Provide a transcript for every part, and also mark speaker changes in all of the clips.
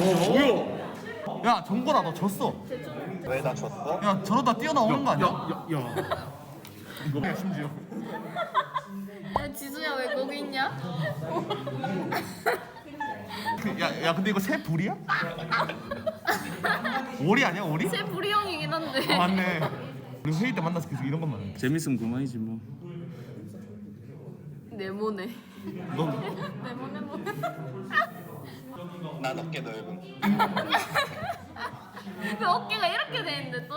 Speaker 1: 뭐야? 야 정건아 너 졌어.
Speaker 2: 왜 나 졌어?
Speaker 1: 야 저러다 뛰어나오는 거 아니야? 야, 이거 심지어.
Speaker 3: 야, 지수야 왜 거기 있냐?
Speaker 1: 야, 야 근데 이거 새 불이야? 오리 아니야 오리?
Speaker 3: 제 불이형이긴 한데.
Speaker 1: 아, 맞네. 우리 회의 때 만나서 계속 이런 것만.
Speaker 4: 재밌으면 그만이지 뭐.
Speaker 3: 네모네.
Speaker 1: 너.
Speaker 2: 난 어깨.
Speaker 3: 왜 어깨가 이렇게 돼 있는데 또?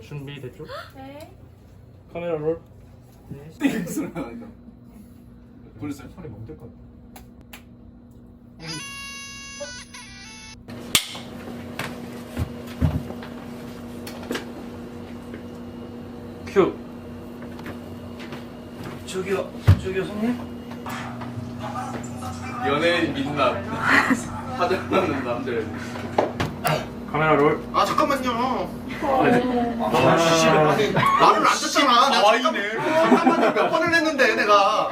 Speaker 5: 준비됐죠? 네 카메라 롤
Speaker 2: 불렀어요?
Speaker 5: 소리 멈출 것 같아 큐
Speaker 2: 저기요, 저기요 손님. 연예인 민낯. 화장하는 남들.
Speaker 5: 카메라 롤
Speaker 1: 아 잠깐만요.
Speaker 5: 네.
Speaker 1: 아, 씨, 말을 안 듣잖아. 내가
Speaker 2: 가와이네.
Speaker 1: 잠깐만요 몇 번을 했는데 내가.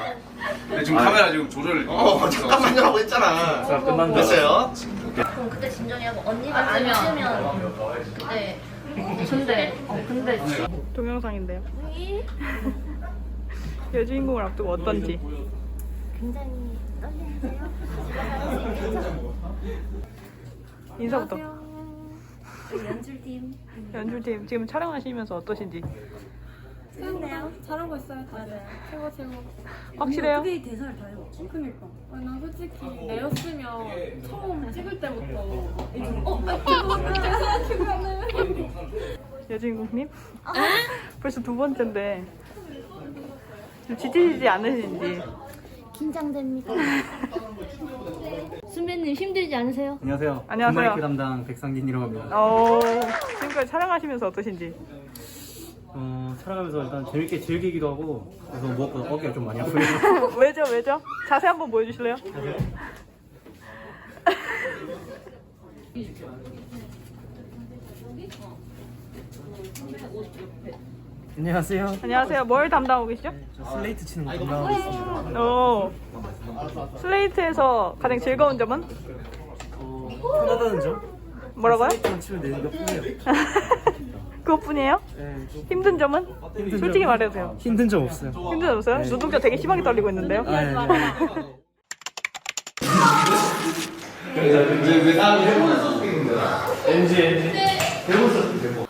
Speaker 2: 네, 지금 카메라 지금 조절.
Speaker 1: 어 잠깐만요라고 했잖아.
Speaker 5: 자 끝난다
Speaker 1: 됐어요?
Speaker 6: 그럼 그때 진정이하고 언니가 안 주면 네.
Speaker 3: 근데 어 근데
Speaker 7: 동영상인데요. 여주인공을 앞두고 어떤지.
Speaker 6: 굉장히 떨리는데요.
Speaker 7: 인사부터.
Speaker 6: 연출팀
Speaker 7: 연출팀 지금 촬영하시면서 어떠신지
Speaker 6: 좋네요. 잘하고 있어요. 맞아요.
Speaker 8: 최고 최고.
Speaker 7: 확실해요?
Speaker 6: 어떻게 대사를 다 해요?
Speaker 8: 그니까. 아니, 난 솔직히 내였으면 처음 찍을 때부터 이제 어,
Speaker 7: 여주인공님? 벌써 두 번째인데 좀 지치지 않으신지.
Speaker 6: 긴장됩니다. 선배님 힘들지 않으세요?
Speaker 5: 안녕하세요
Speaker 7: 안녕하세요.
Speaker 5: 마이크 담당 백상진이라고 합니다
Speaker 7: 어, 지금까지 촬영하시면서 어떠신지.
Speaker 5: 어, 촬영하면서 일단 재밌게 즐기기도 하고 그래서 무엇보다 어깨가 좀 많이 아프네요
Speaker 7: 왜죠, 왜죠? 자세 한번 보여주실래요?
Speaker 5: 안녕하세요
Speaker 7: 안녕하세요. 뭘 담당하고 계시죠?
Speaker 5: 저 슬레이트 치는 거 담당하고 있습니다
Speaker 7: 오, 슬레이트에서 가장 즐거운 점은
Speaker 5: 어, 편하다는 점?
Speaker 7: 뭐라고요?
Speaker 5: 슬레이트만 치면 되는 것 뿐이에요
Speaker 7: 그것뿐이에요?
Speaker 5: 네, 좀
Speaker 7: 힘든 점은?
Speaker 5: 힘든
Speaker 7: 솔직히
Speaker 5: 점-
Speaker 7: 말해주세요.
Speaker 5: 힘든 점 없어요
Speaker 7: 힘든 점 없어요?
Speaker 5: 네.
Speaker 7: 눈동자 되게 심하게 떨리고 있는데요?
Speaker 5: 아, 네, 네.
Speaker 9: NG NG 대본 썼지 대본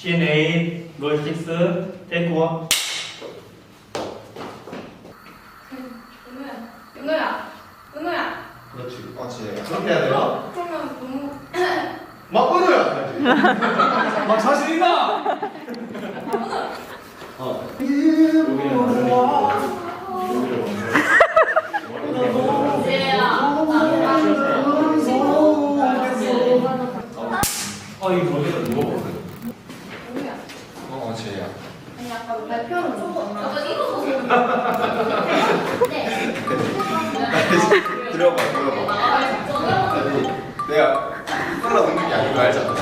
Speaker 9: CNA 롤식스 테이크 원
Speaker 8: 은호야, 은호야.
Speaker 1: 그렇지. 맞지. 그렇게 해야 돼요?
Speaker 8: 그러면 너무
Speaker 1: 막 끊어야 막 자신 있나?
Speaker 9: 아 이거 어디다 누워
Speaker 2: 어, 들어봐, 들어봐. 아니, 내가 콜라 먹는 게거 알잖아.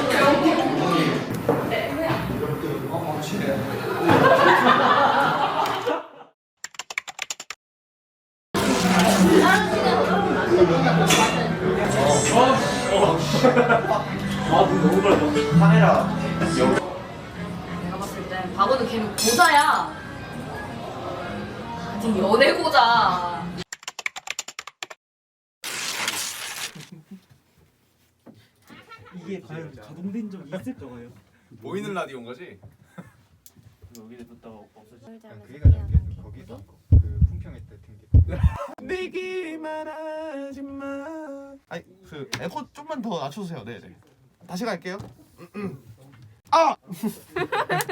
Speaker 2: 어. 카메라
Speaker 3: 내가 봤을 때 박원은 걔는 고자야. 아직 연애 고자.
Speaker 5: 이게 과연 가동된 적이 있을까요?
Speaker 2: 보이는 라디오인 거지?
Speaker 3: 여기 붙다가 없어지.
Speaker 10: 그게 가장 웃겨. 거기서 그 품평회 때 튕겨.
Speaker 1: 내기만 하지 마. 아니 그 에코 좀만 더 낮춰주세요. 네네. 다시 갈게요. 음, 음. 아!